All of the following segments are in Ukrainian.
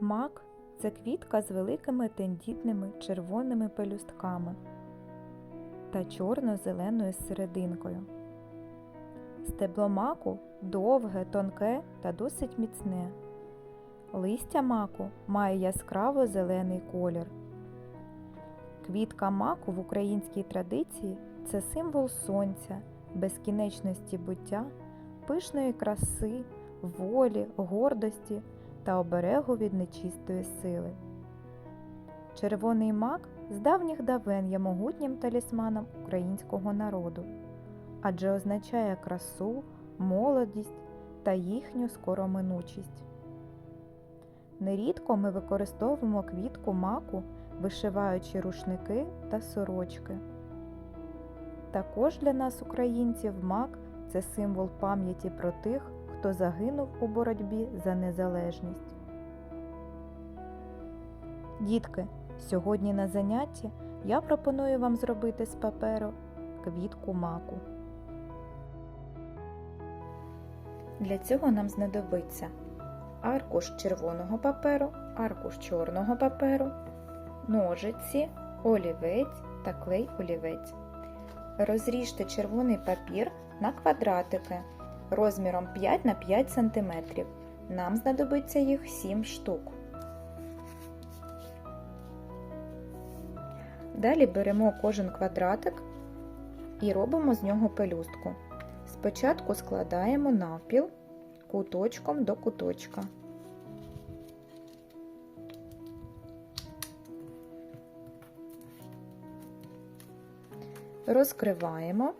Мак це квітка з великими тендітними червоними пелюстками та чорно-зеленою серединкою. Стебло маку довге, тонке та досить міцне. Листя маку має яскраво зелений колір. Квітка маку в українській традиції це символ сонця, безкінечності буття, пишної краси, волі, гордості та оберегу від нечистої сили. Червоний мак з давніх давен є могутнім талісманом українського народу, адже означає красу, молодість та їхню скороминучість. Нерідко ми використовуємо квітку маку, вишиваючи рушники та сорочки. Також для нас, українців, мак це символ пам'яті про тих, хто загинув у боротьбі за незалежність. Дітки, сьогодні на занятті я пропоную вам зробити з паперу квітку маку. Для цього нам знадобиться аркуш червоного паперу, аркуш чорного паперу, ножиці, олівець та клей олівець. Розріжте червоний папір на квадратики розміром 5 на 5 см. Нам знадобиться їх 7 штук. Далі беремо кожен квадратик і робимо з нього пелюстку. Спочатку складаємо навпіл куточком до куточка. Розкриваємо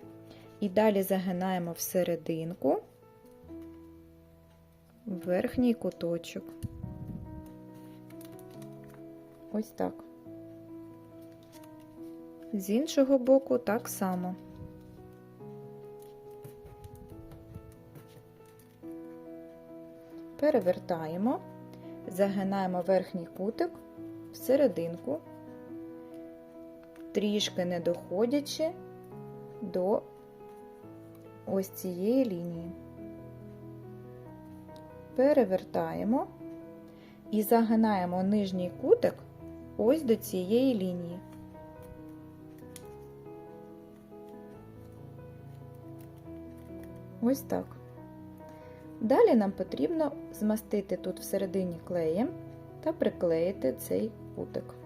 і далі загинаємо всерединку верхній куточок. Ось так. З іншого боку так само. Перевертаємо, загинаємо верхній кутик всерединку, трішки не доходячи до ось цієї лінії. Перевертаємо і загинаємо нижній кутик ось до цієї лінії. Ось так. Далі нам потрібно змастити тут всередині клеєм та приклеїти цей кутик.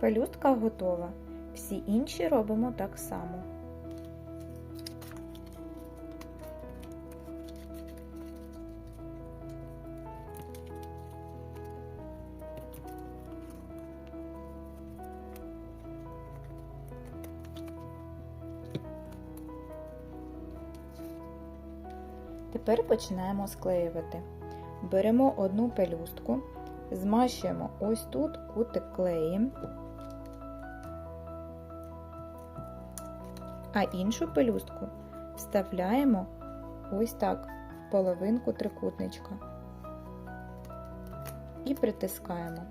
Пелюстка готова. Всі інші робимо так само. Тепер починаємо склеювати. Беремо одну пелюстку, змащуємо ось тут кутик клеєм, а іншу пелюстку вставляємо ось так в половинку трикутничка і притискаємо.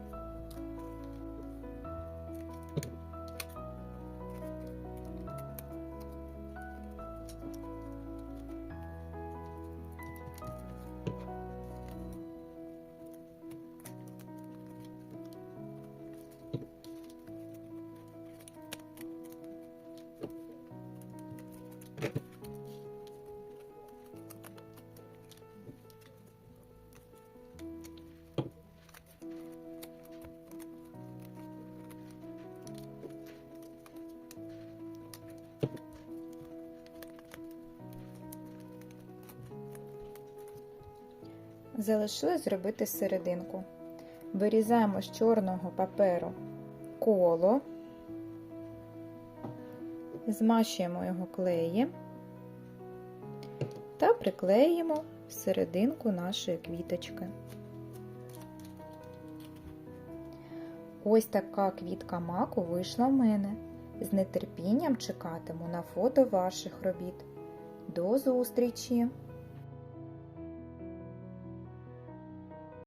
Залишилось зробити серединку. Вирізаємо з чорного паперу коло, змащуємо його клеєм та приклеїмо серединку нашої квіточки. Ось така квітка маку вийшла в мене. З нетерпінням чекатиму на фото ваших робіт. До зустрічі!